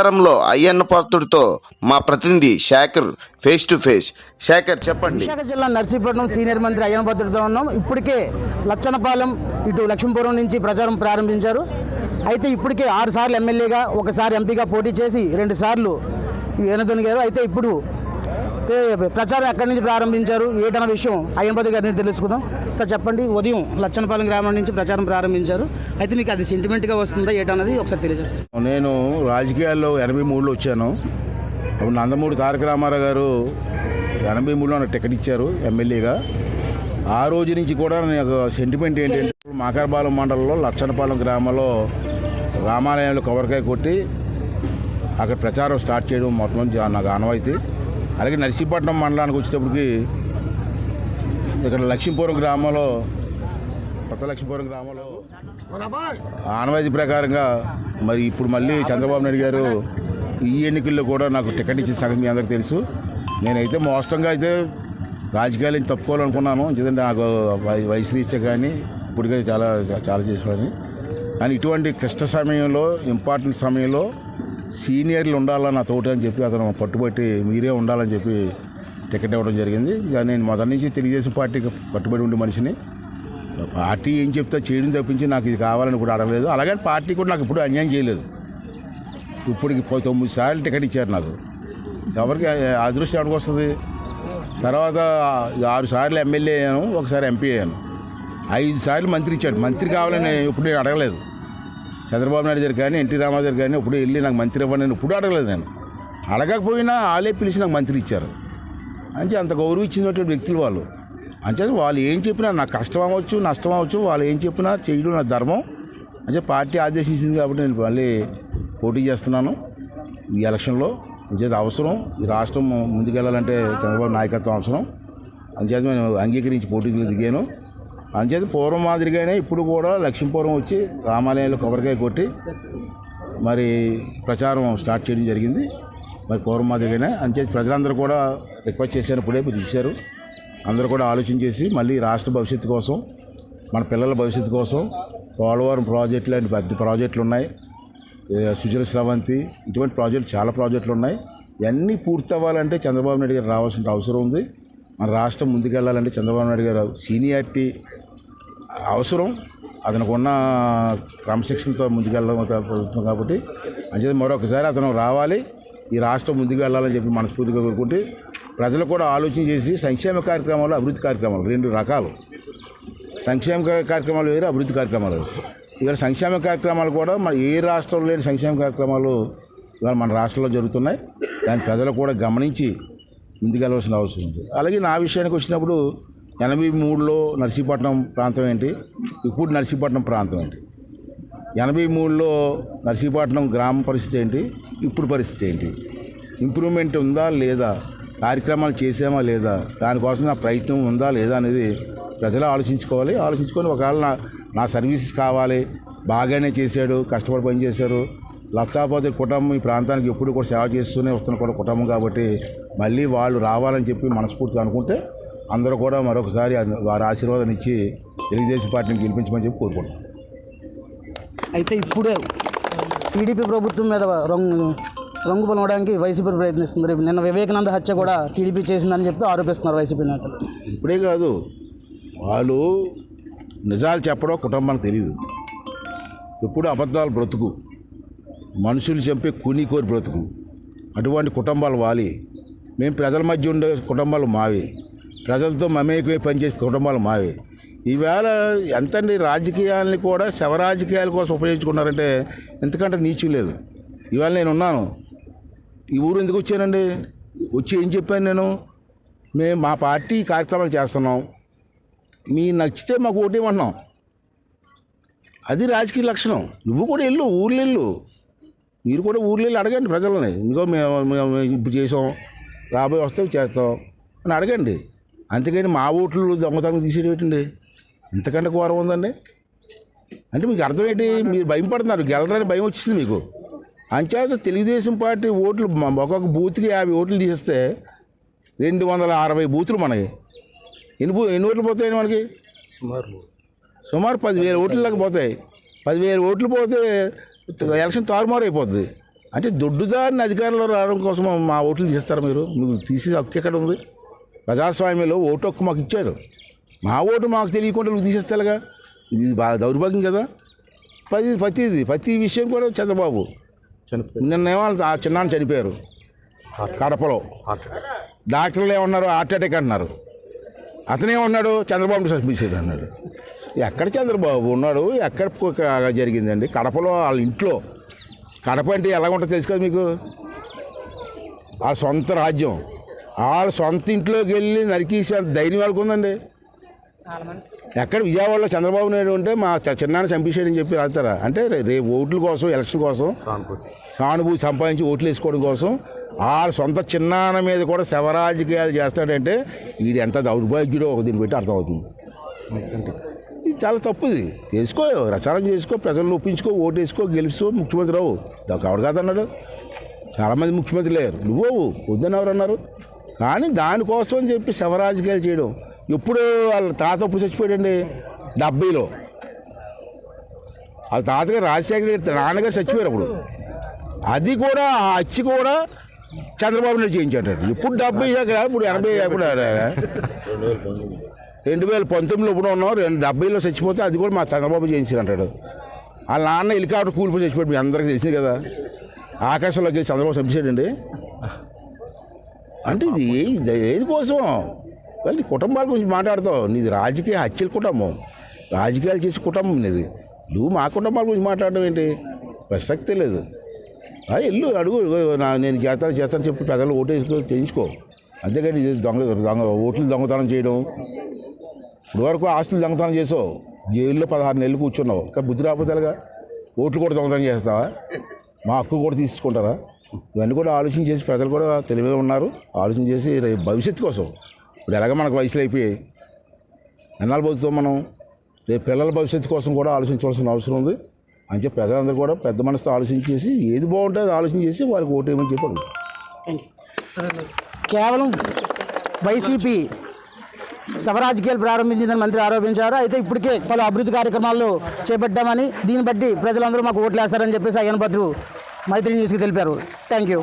ప్రచారంలో అయ్యన్న పాత్రుడితో మా ప్రతినిధి Sekhar face to face Sekhar చెప్పండి. విశాఖ జిల్లా నర్సీపట్నం సీనియర్ మంత్రి అయ్యన్న పాత్రుడితో ఉన్నాం. ఇప్పటికే లచ్చనపాలెం ఇటు లక్ష్మీపురం నుంచి ప్రచారం ప్రారంభించారు. అయితే ఇప్పటికే ఆరు సార్లు ఎమ్మెల్యేగా ఒకసారి ఎంపీగా పోటీ చేసి రెండు సార్లు వెనదొనిగారు. అయితే ఇప్పుడు ప్రచారం ఎక్కడి నుంచి ప్రారంభించారు? ఏటన్న విషయం అయ్యంపతి గారిని తెలుసుకుందాం. సార్ చెప్పండి. ఉదయం లచ్చనపాలెం గ్రామం నుంచి ప్రచారం ప్రారంభించారు. అయితే మీకు అది సెంటిమెంట్గా వస్తుందా ఏటన్నది? ఒకసారి తెలియజేస్తాను నేను రాజకీయాల్లో ఎనభై మూడులో వచ్చాను. అప్పుడు నందమూరి తారక రామారావు గారు ఎనభై మూడులో నాకు టికెట్ ఇచ్చారు ఎమ్మెల్యేగా. ఆ రోజు నుంచి కూడా నాకు సెంటిమెంట్ ఏంటంటే మాకరపాలెం మండలంలో లచ్చనపాలెం గ్రామంలో రామాలయంలో కవరకాయ కొట్టి అక్కడ ప్రచారం స్టార్ట్ చేయడం మొత్తం నాకు ఆనవాయితీ. అలాగే నర్సీపట్నం మండలానికి వచ్చేటప్పటికి ఇక్కడ లక్ష్మీపురం గ్రామంలో కొత్త లక్ష్మీపురం గ్రామంలో ఆనవాయితీ ప్రకారంగా మరి ఇప్పుడు మళ్ళీ చంద్రబాబు నాయుడు గారు ఈ ఎన్నికల్లో కూడా నాకు టికెట్ ఇచ్చిన సంగతి మీ అందరికీ తెలుసు. నేనైతే మోస్తంగా అయితే రాజకీయాలను తప్పుకోవాలనుకున్నాను. ఎందుకంటే నాకు వయసు రీత్యా కానీ ఇప్పటికే చాలా చాలా చేసేవాడిని. కానీ ఇటువంటి క్లిష్ట సమయంలో ఇంపార్టెంట్ సమయంలో సీనియర్లు ఉండాలని నా తోటి అని చెప్పి అతను పట్టుబట్టి మీరే ఉండాలని చెప్పి టికెట్ ఇవ్వడం జరిగింది. ఇక నేను మొదటి నుంచి తెలుగుదేశం పార్టీకి పట్టుబడి ఉండే మనిషిని. పార్టీ ఏం చెప్తా చేయడం తప్పించి నాకు ఇది కావాలని కూడా అడగలేదు. అలాగే పార్టీ కూడా నాకు ఇప్పుడు అన్యాయం చేయలేదు. ఇప్పటికి పది తొమ్మిది సార్లు టికెట్ ఇచ్చారు నాకు. ఎవరికి అదృష్టం ఎవరికి వస్తుంది? తర్వాత ఆరు సార్లు ఎమ్మెల్యే అయ్యాను ఒకసారి ఎంపీ అయ్యాను. ఐదు సార్లు మంత్రి ఇచ్చాడు. మంత్రి కావాలని ఇప్పుడు నేను అడగలేదు. చంద్రబాబు నాయుడు గారు కానీ ఎన్టీ రామారావు గారు కానీ ఇప్పుడు వెళ్ళి నాకు మంత్రి ఇవ్వండి నేను ఇప్పుడు అడగలేదు నేను. అడగకపోయినా వాళ్ళే పిలిచి నాకు మంత్రి ఇచ్చారు. అంటే అంత గౌరవం ఇచ్చినటువంటి వ్యక్తులు వాళ్ళు. అంటే వాళ్ళు ఏం చెప్పినా నాకు కష్టం అవ్వచ్చు నష్టం అవ్వచ్చు వాళ్ళు ఏం చెప్పినా చేయడం నా ధర్మం. అంటే పార్టీ ఆదేశించింది కాబట్టి నేను మళ్ళీ పోటీ చేస్తున్నాను ఈ ఎలక్షన్లో. అంచేది అవసరం. ఈ రాష్ట్రం ముందుకెళ్ళాలంటే చంద్రబాబు నాయకత్వం అవసరం. అంచేది నేను అంగీకరించి పోటీకి దిగాను. అంచేత పూర్వం మాదిరిగానే ఇప్పుడు కూడా లక్ష్మీపురం వచ్చి రామాలయంలో కొబ్బరికాయ కొట్టి మరి ప్రచారం స్టార్ట్ చేయడం జరిగింది. మరి పూర్వం మాదిరిగానే అంచేత ప్రజలందరూ కూడా రిక్వెస్ట్ చేశారు ఇప్పుడే పిలిచారు అందరూ కూడా ఆలోచన చేసి మళ్ళీ రాష్ట్ర భవిష్యత్తు కోసం మన పిల్లల భవిష్యత్తు కోసం పోలవరం ప్రాజెక్టులు లాంటి పెద్ద ప్రాజెక్టులు ఉన్నాయి. సుజల స్రవంతి ఇటువంటి ప్రాజెక్టులు చాలా ప్రాజెక్టులు ఉన్నాయి. ఇవన్నీ పూర్తి అవ్వాలంటే చంద్రబాబు నాయుడు గారు రావాల్సిన అవసరం ఉంది. మన రాష్ట్రం ముందుకెళ్ళాలంటే చంద్రబాబు నాయుడు గారు సీనియారిటీ అవసరం. అతనికి ఉన్న క్రమశిక్షణతో ముందుకెళ్ళడం కాబట్టి అంచేది మరొకసారి అతను రావాలి. ఈ రాష్ట్రం ముందుకు వెళ్ళాలని చెప్పి మనస్ఫూర్తిగా కోరుకుంటే ప్రజలు కూడా ఆలోచన చేసి సంక్షేమ కార్యక్రమాలు అభివృద్ధి కార్యక్రమాలు రెండు రకాలు. సంక్షేమ కార్యక్రమాలు వేరు అభివృద్ధి కార్యక్రమాలు వేరు. ఇవాళ సంక్షేమ కార్యక్రమాలు కూడా మన ఏ రాష్ట్రంలో లేని సంక్షేమ కార్యక్రమాలు ఇవాళ మన రాష్ట్రంలో జరుగుతున్నాయి. దాన్ని ప్రజలు కూడా గమనించి ముందుకెళ్ళవలసిన అవసరం ఉంది. అలాగే నా విషయానికి వచ్చినప్పుడు ఎనభై మూడులో నర్సీపట్నం ప్రాంతం ఏంటి? ఇప్పుడు నర్సీపట్నం ప్రాంతం ఏంటి? ఎనభై మూడులో నర్సీపట్నం గ్రామ పరిస్థితి ఏంటి? ఇప్పుడు పరిస్థితి ఏంటి? ఇంప్రూవ్మెంట్ ఉందా లేదా? కార్యక్రమాలు చేసామా లేదా? దానికోసం నా ప్రయత్నం ఉందా లేదా అనేది ప్రజలు ఆలోచించుకోవాలి. ఆలోచించుకొని ఒకవేళ నా నా సర్వీసెస్ కావాలి బాగానే చేశాడు కష్టపడి పనిచేశారు లక్షాపతి కుటుంబం ఈ ప్రాంతానికి ఎప్పుడు కూడా సేవ చేస్తూనే వస్తున్న కూడా కుటుంబం కాబట్టి మళ్ళీ వాళ్ళు రావాలని చెప్పి మనస్ఫూర్తిగా అనుకుంటే అందరూ కూడా మరొకసారి వారి ఆశీర్వాదాన్ని ఇచ్చి తెలుగుదేశం పార్టీని గెలిపించమని చెప్పి కోరుకుంటున్నాను అయితే ఇప్పుడే టీడీపీ ప్రభుత్వం మీద రంగు రంగు పొలవడానికి వైసీపీ ప్రయత్నిస్తుంది. రేపు నిన్న వివేకానంద హత్య కూడా టీడీపీ చేసిందని చెప్పి ఆరోపిస్తున్నారు వైసీపీ నేతలు. ఇప్పుడే కాదు వాళ్ళు నిజాలు చెప్పడం కుటుంబానికి తెలియదు ఎప్పుడు అబద్ధాలు బ్రతుకు మనుషులు చంపే కూని కోరి బ్రతుకు. అటువంటి కుటుంబాలు వాలి. మేము ప్రజల మధ్య ఉండే కుటుంబాలు మావి. ప్రజలతో మమేకమే పనిచేసే కుటుంబాలు మావి. ఈవేళ ఎంతండి రాజకీయాలని కూడా శవ రాజకీయాల కోసం ఉపయోగించుకున్నారంటే ఎందుకంటే నీచు లేదు. ఇవాళ నేను ఉన్నాను ఈ ఊరు ఎందుకు వచ్చానండి? వచ్చి ఏం చెప్పాను నేను? మేము మా పార్టీ కార్యక్రమాలు చేస్తున్నాం. మీ నచ్చితే మాకు ఓటేయమంటున్నాం అది రాజకీయ లక్షణం. నువ్వు కూడా వెళ్ళు ఊర్లు వెళ్ళు. మీరు కూడా ఊర్లు వెళ్ళి అడగండి ప్రజలని. ఇంకో మేము మేము ఇప్పుడు చేసాం. రాబోయే వస్తే చేస్తాం అని అడగండి. అంతేగాని మా ఓట్లు దొంగతనం తీసేటండి ఇంతకంటే ఘోరం ఉందండి. అంటే మీకు అర్థం ఏంటి మీరు భయపడుతున్నారు గెలరని భయం వచ్చింది మీకు. అంచేత తెలుగుదేశం పార్టీ ఓట్లు ఒక్కొక్క బూత్కి యాభై ఓట్లు తీసేస్తే రెండు వందల అరవై బూతులు మనకి. ఎన్ని బూ ఎన్ని ఓట్లు పోతాయండి మనకి? సుమారు పదివేల ఓట్ల దాకా పోతాయి. పదివేల ఓట్లు పోతే ఎలక్షన్ తారుమారు అయిపోతుంది అంటే దొడ్డుదారిని అధికారంలో రావడం కోసం మా ఓట్లు తీసేస్తారా మీరు? మీకు తీసే హక్కు ఎక్కడ ఉంది? ప్రజాస్వామ్యంలో ఓటు హక్కు మాకు ఇచ్చారు. మా ఓటు మాకు తెలియకుండా నువ్వు తీసేస్తారుగా ఇది బాగా దౌర్భాగ్యం కదా? ప్రతి ప్రతిది ప్రతి విషయం కూడా చంద్రబాబు. నిన్నేమో ఆ చిన్నాన్న చనిపోయారు. కడపలో. డాక్టర్లు ఏమన్నారు? హార్ట్ అటాక్ అంటున్నారు అతనేమన్నాడు చంద్రబాబు సస్మిసేది అన్నాడు. ఎక్కడ చంద్రబాబు ఉన్నాడు? ఎక్కడ జరిగిందండి? కడపలో వాళ్ళ ఇంట్లో. కడప అంటే ఎలా ఉంటుందో తెలుసు కదా మీకు? వాళ్ళ సొంత రాజ్యం. వాళ్ళ సొంత ఇంట్లోకి వెళ్ళి నరికేసే అంత ధైర్యం వాళ్ళకు ఉందండి. ఎక్కడ విజయవాడలో చంద్రబాబు నాయుడు ఉంటే మా చిన్నాన్న చంపేసాడని చెప్పి రాస్తారా అంటే రేపు ఓట్ల కోసం ఎలక్షన్ కోసం సానుభూతి. సంపాదించి ఓట్లు వేసుకోవడం కోసం ఆ సొంత చిన్నాన్న మీద కూడా శవరాజకీయాలు చేస్తాడంటే వీడు ఎంత దౌర్భాగ్యుడో ఒక దీన్ని బట్టి అర్థమవుతుంది ఇది చాలా తప్పుది చేసుకో ప్రచారం చేసుకో ప్రజలను ఒప్పించుకో ఓటు వేసుకో గెలుచుకో ముఖ్యమంత్రి రావు ఎవడు కాదన్నాడు? చాలామంది ముఖ్యమంత్రి లేరు. నువ్వు. వద్దని ఎవరు అన్నారు కానీ దానికోసం అని చెప్పి శవరాజకీయాలు చేయడం. ఎప్పుడు వాళ్ళ తాత ఎప్పుడు చచ్చిపోయాడండి? డెబ్బైలో. వాళ్ళ తాతగారు రాజశేఖర గారి నాన్నగారు చచ్చిపోయారు అప్పుడు. అది కూడా ఆ అచ్చి కూడా చంద్రబాబు నాయుడు చేయించాడు. ఇప్పుడు డెబ్బై ఎక్కడ ఇప్పుడు ఎనభై ఎక్కడ రెండు వేల పంతొమ్మిదిలో ఇప్పుడు ఉన్నాం రెండు డెబ్బైలో చచ్చిపోతే అది కూడా మా చంద్రబాబు చేయించారు అంటాడు. వాళ్ళ నాన్న హెలికాప్టర్ కూలిపోయి చచ్చిపోయాడు మీ అందరికీ తెలిసింది కదా. ఆకాశంలోకి వెళ్ళి చంద్రబాబు చంపేశాడండి. అంటే ఇది ఏ- దేనికోసం వాళ్ళు కుటుంబాల గురించి మాట్లాడతావు. నీది రాజకీయ హత్యల కుటుంబం. రాజకీయాలు చేసే కుటుంబం నీది. నువ్వు మా కుటుంబాల గురించి మాట్లాడడం ఏంటి? ప్రసక్తే లేదు. ఆ, వెళ్ళు అడుగు నా నేను చేస్తాను చేస్తాను చెప్పి పెద్దలు ఓటు వేసుకో చేయించుకో. అంతేగాని ఇది దొంగ దొంగ ఓట్లు దొంగతనం చేయడం. ఇప్పుడు వరకు ఆస్తులు దొంగతనం చేసావు. జైల్లో పదహారు నెలలు కూర్చున్నావు. ఇంకా బుద్ధి రాకపోతేగా ఓట్లు కూడా దొంగతనం చేస్తావా? మా హక్కు కూడా తీసుకుంటారా ఇవన్నీ కూడా ఆలోచన చేసి ప్రజలు కూడా తెలివిగా ఉన్నారు. ఆలోచన చేసి రేపు భవిష్యత్తు కోసం ఇప్పుడు ఎలాగ మనకు వయసులు అయిపోయాయి ఎన్నాళ్ళు బతుకుతాం మనం? రేపు పిల్లల భవిష్యత్తు కోసం కూడా ఆలోచించవలసిన అవసరం ఉంది. అని చెప్పి ప్రజలందరూ కూడా పెద్ద మనసుతో ఆలోచించేసి ఏది బాగుంటే అది ఆలోచన చేసి వాళ్ళకి ఓటేయమని చెప్పారు. కేవలం వైసీపీ శవరాజకీయాలు ప్రారంభించిందని మంత్రి ఆరోపించారు. అయితే ఇప్పటికే పలు అభివృద్ధి కార్యక్రమాలు చేపట్టామని దీన్ని బట్టి ప్రజలందరూ మాకు ఓట్లు వేస్తారని చెప్పేసి అయ్యన భద్రు మైత్రి న్యూస్కి తెలిపారు. Thank you